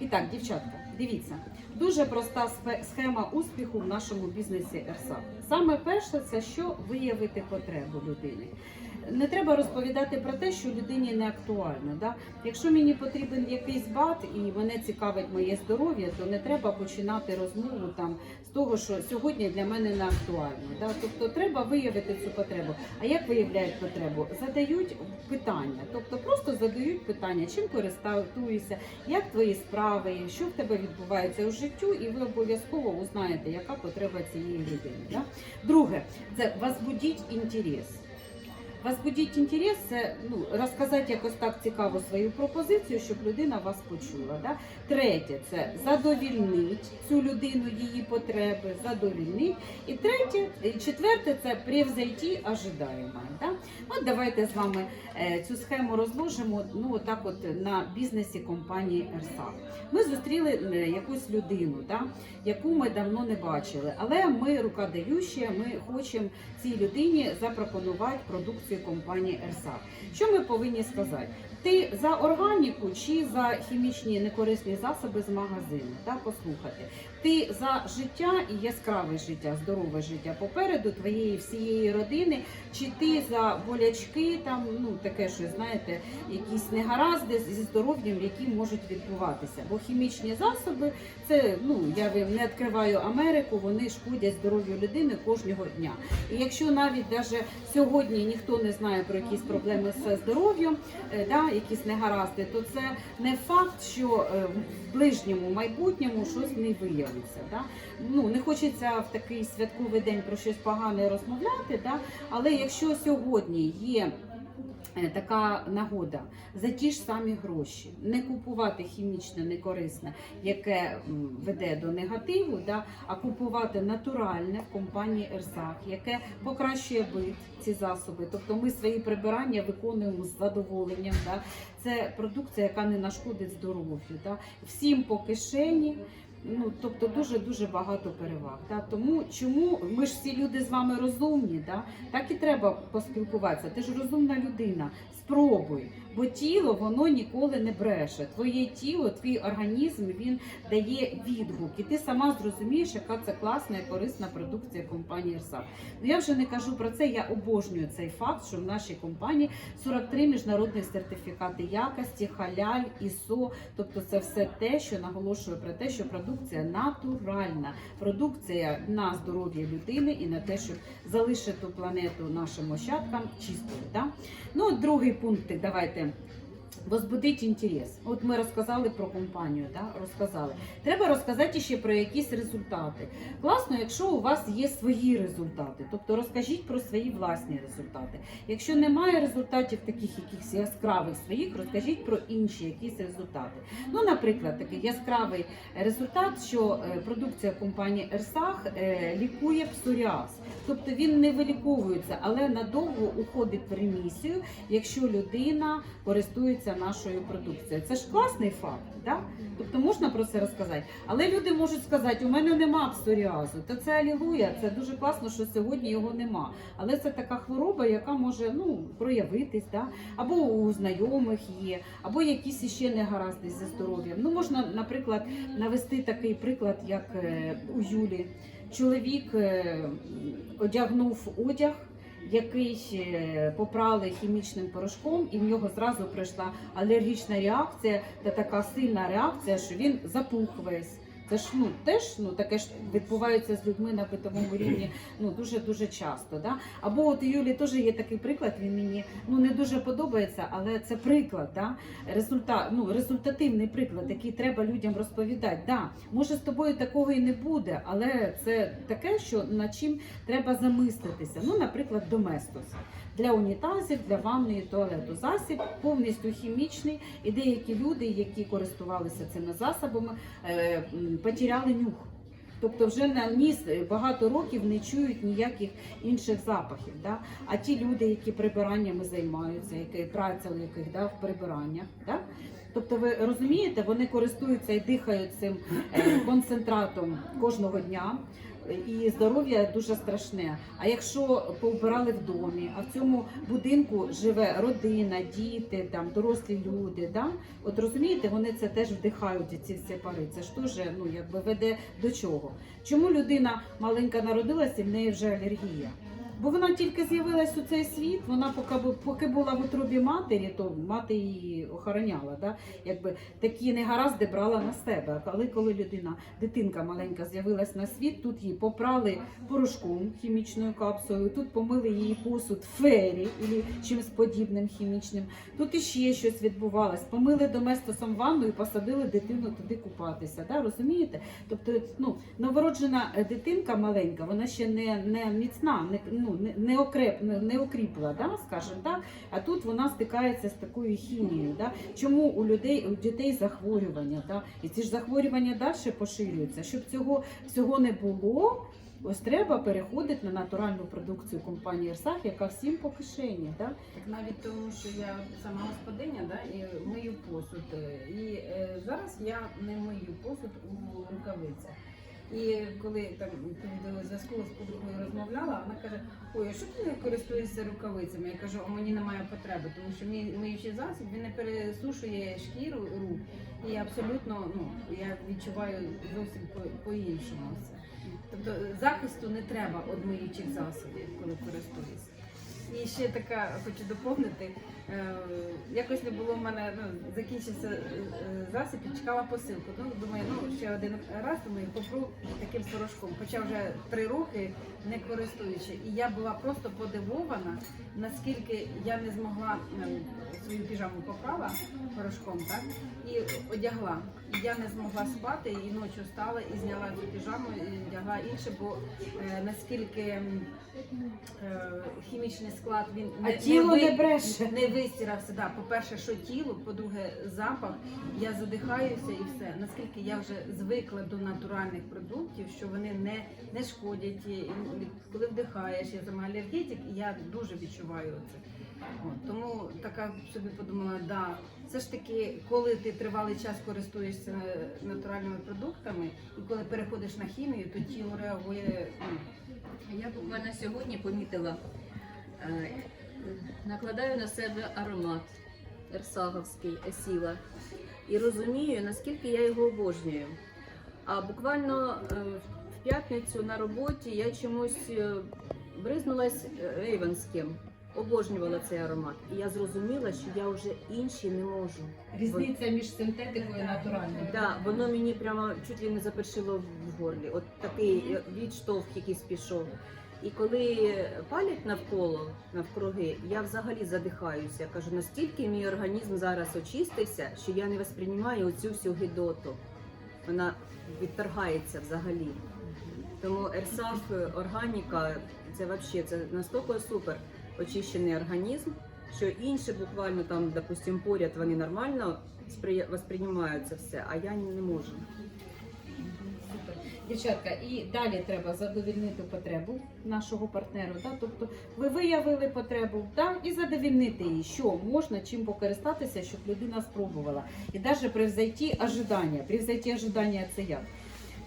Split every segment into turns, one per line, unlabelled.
І так, дівчатка, дивіться, дуже проста схема успіху в нашому бізнесі РСА. Саме перше, це що виявити потребу людини. Не треба розповідати про те, що людині не актуально. Да? Якщо мені потрібен якийсь бат і мене цікавить моє здоров'я, то не треба починати розмову там з того, що сьогодні для мене не актуально. Да? Тобто треба виявити цю потребу. А як виявляють потребу? Задають питання, тобто просто задають питання, чим користуєшся, як твої справи, що в тебе відбувається у життю, і ви обов'язково узнаєте, яка потреба цієї людини. Да? Друге, це возбудіть інтерес. Возбудіть інтерес ну, розказати якось так цікаво свою пропозицію, щоб людина вас почула. Да? Третє це задовільнить цю людину, її потреби, задовільнить. І третє, і четверте це превзойти ожидаємо. Да? От давайте з вами е, цю схему розложимо ну, отак от на бізнесі компанії РСА. Ми зустріли е, якусь людину, да? яку ми давно не бачили, але ми рукодаючі, ми хочемо цій людині запропонувати продукцію компанії Ерсак. Що ми повинні сказати? Ти за органіку чи за хімічні некорисні засоби з магазину? Да? Послухати. Ти за життя і яскраве життя, здорове життя попереду твоєї всієї родини, чи ти за болячки, там ну таке що знаєте, якісь негаразди зі здоров'ям, які можуть відбуватися. Бо хімічні засоби це ну я не відкриваю Америку, вони шкодять здоров'ю людини кожного дня. І якщо навіть даже сьогодні ніхто не знає про якісь проблеми з здоров'ям, е, да, якісь негаразди, то це не факт, що е, в ближньому майбутньому щось не виявиться. Да? Ну не хочеться в такий святковий день про щось погане розмовляти, да? але якщо сьогодні є така нагода за ті ж самі гроші, не купувати хімічне, некорисне, яке веде до негативу, да, а купувати натуральне в компанії Ерсак, яке покращує бит ці засоби. Тобто ми свої прибирання виконуємо з задоволенням. Да. Це продукція, яка не нашкодить здоров'ю. Да. Всім по кишені. Ну, тобто дуже дуже багато переваг. Да? Тому чому ми ж всі люди з вами розумні, да? так і треба поспілкуватися. Ти ж розумна людина. Спробуй, бо тіло воно ніколи не бреше. Твоє тіло, твій організм він дає відгук, і ти сама зрозумієш, яка це класна і корисна продукція компанії РСА. Ну я вже не кажу про це. Я обожнюю цей факт, що в нашій компанії 43 міжнародних сертифікати якості, халяль, ІСО. Тобто це все те, що наголошує про те, що продукція натуральна, продукція на здоров'я людини і на те, щоб залишити планету нашим ощадкам чистою. Да? Ну, другий пункт, давайте. Возбудить інтерес. От ми розказали про компанію, да? розказали. Треба розказати ще про якісь результати. Класно, якщо у вас є свої результати, тобто розкажіть про свої власні результати. Якщо немає результатів таких якихось яскравих своїх, розкажіть про інші якісь результати. Ну, наприклад, такий яскравий результат, що е, продукція компанії Ерсах е, лікує псоріаз. Тобто він не виліковується, але надовго уходить в ремісію, якщо людина користується нашою продукцією. Це ж класний факт, да? тобто можна про це розказати. Але люди можуть сказати, у мене нема псоріазу. Та це алілуя, це дуже класно, що сьогодні його нема. Але це така хвороба, яка може ну, проявитись, да? або у знайомих є, або якісь іще негаразди зі здоров'ям. Ну, можна, наприклад, навести такий приклад, як е, у Юлі. Чоловік е, одягнув одяг, який е, попрали хімічним порошком, і в нього зразу прийшла алергічна реакція та така сильна реакція, що він запух весь. Це ж ну теж ну таке ж відбувається з людьми на битовому рівні ну дуже дуже часто. Да? Або от Юлі теж є такий приклад. Він мені ну не дуже подобається, але це приклад, да? результат, ну результативний приклад, який треба людям розповідати. Да, може з тобою такого і не буде, але це таке, що над чим треба замислитися. Ну, наприклад, доместос. Для унітазів, для ванної туалету засіб повністю хімічний, і деякі люди, які користувалися цими засобами, е, потеряли нюх. Тобто вже на ніс багато років не чують ніяких інших запахів. Да? А ті люди, які прибираннями займаються, які праця яких да, в прибираннях. Да? Тобто, ви розумієте, вони користуються і дихають цим е, концентратом кожного дня. і здоров'я дуже страшне. А якщо поубирали в домі, а в цьому будинку живе родина, діти, там дорослі люди, да? от розумієте, вони це теж вдихають ці всі пари. Це ж теж ну якби веде до чого? Чому людина маленька народилася, і в неї вже алергія? Бо вона тільки з'явилась у цей світ, вона поки, поки була в утробі матері, то мати її охороняла. Да? Якби такі негаразди брала на себе. Але коли людина, дитинка маленька, з'явилась на світ, тут її попрали порошком хімічною капсулою, тут помили її посуд фері або чимось подібним хімічним. Тут іще щось відбувалось. Помили доместосом ванну і посадили дитину туди купатися. Да? Розумієте? Тобто, ну, новороджена е, дитинка маленька, вона ще не, не міцна, не, ну, не, не, окреп, не, не окріпла, да? скажімо так. А тут вона стикається з такою хімією. Да? Чому у людей у дітей захворювання? Да? І ці ж захворювання далі поширюються. Щоб цього всього не було. Ось треба переходити на натуральну продукцію компанії Ерсах, яка всім по кишені. Да?
Так навіть тому, що я сама господиня, да, і мию посуд. І е, зараз я не мию посуд у рукавицях. І коли там по зв'язку з подругою розмовляла, вона каже: Ой, а що ти користуєшся рукавицями? Я кажу, а мені немає потреби, тому що мій миючий засіб він не пересушує шкіру рук. І абсолютно ну я відчуваю зовсім по- по-іншому все. Тобто захисту не треба від миючих засобів, коли користуєшся. І ще така хочу доповнити. е, Якось не було в мене, ну, закінчився е, засіб і чекала посилку. Ну, думаю, ну ще один раз думаю, попру таким порошком. Хоча вже три роки не користуючи. І я була просто подивована, наскільки я не змогла ем, свою піжаму поправила порошком, так і одягла. І я не змогла спати, і ночі встала і зняла цю піжаму, і вдягла інше, бо е, наскільки м, е, хімічний склад він
А тіло не бреше.
не вистирався. Да. По-перше, що тіло, по-друге, запах. Я задихаюся і все. Наскільки я вже звикла до натуральних продуктів, що вони не, не шкодять. І, і коли вдихаєш, я сама алергетик, і я дуже відчуваю це. От, тому така собі подумала, да, все ж таки, коли ти тривалий час користуєшся натуральними продуктами, і коли переходиш на хімію, то тіло реагує. Ну,
Я буквально сьогодні помітила, е, накладаю на себе аромат ерсаговський есіла і розумію, наскільки я його обожнюю. А буквально е, в п'ятницю на роботі я чомусь е, бризнулась рейвенським, обожнювала цей аромат. І я зрозуміла, що я вже інші не можу.
Різниця між синтетикою і натуральною.
Да, воно мені прямо чуть ли не запершило в горлі. От такий відштовх якийсь пішов. І коли палять навколо навкруги, я взагалі задихаюся. Я кажу, настільки мій організм зараз очистився, що я не восприймаю оцю всю гидоту. Вона відторгається взагалі. Тому Ерсаф органіка це взагалі це настільки супер очищений організм, що інші буквально там, допустим, поряд вони нормально це все, а я не можу.
Дівчатка, і далі треба задовільнити потребу нашого партнеру. Да? Тобто ви виявили потребу да? і задовільнити її, що можна чим покористатися, щоб людина спробувала. І навіть при взятті ожидання. При взятті ожидання це як?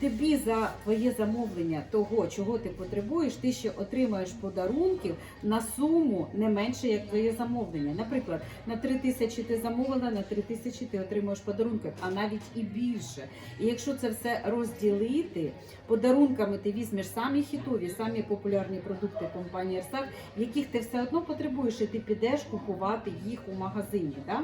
Тобі за твоє замовлення того, чого ти потребуєш, ти ще отримаєш подарунків на суму не менше, як твоє замовлення. Наприклад, на 3 тисячі ти замовила, на 3 тисячі ти отримуєш подарунки, а навіть і більше. І якщо це все розділити, подарунками ти візьмеш самі хітові, самі популярні продукти компанії Ерсак, яких ти все одно потребуєш, і ти підеш купувати їх у магазині. Да?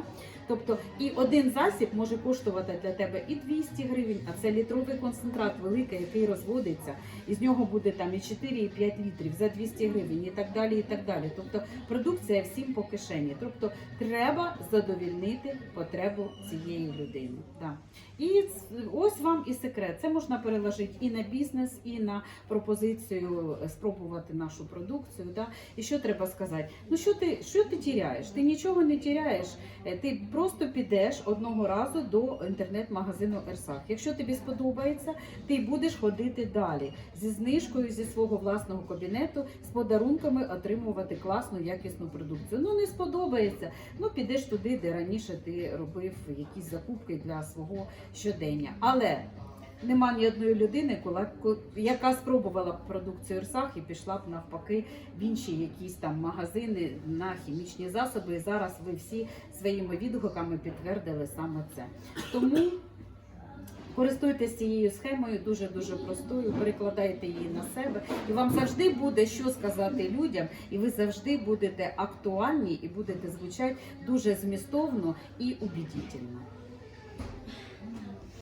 Тобто і один засіб може коштувати для тебе і 200 гривень, а це літровий концентрат великий, який розводиться, і з нього буде там і 4, і 5 літрів за 200 гривень, і так далі. і так далі. Тобто продукція всім по кишені. Тобто треба задовільнити потребу цієї людини. Да. І ось вам і секрет. Це можна переложити і на бізнес, і на пропозицію е, спробувати нашу продукцію. Да? І що треба сказати? Ну що ти що ти тіряєш? Ти нічого не тіряєш. Е, Ти просто підеш одного разу до інтернет-магазину Ерсах. Якщо тобі сподобається, ти будеш ходити далі зі знижкою зі свого власного кабінету, з подарунками отримувати класну якісну продукцію. Ну не сподобається. Ну підеш туди, де раніше ти робив якісь закупки для свого щодення. Але нема ні одної людини, яка спробувала б продукцію Ірсах і пішла б навпаки в інші якісь там магазини на хімічні засоби. І зараз ви всі своїми відгуками підтвердили саме це. Тому користуйтесь цією схемою, дуже дуже простою, перекладайте її на себе, і вам завжди буде що сказати людям, і ви завжди будете актуальні і будете звучати дуже змістовно і убедительно.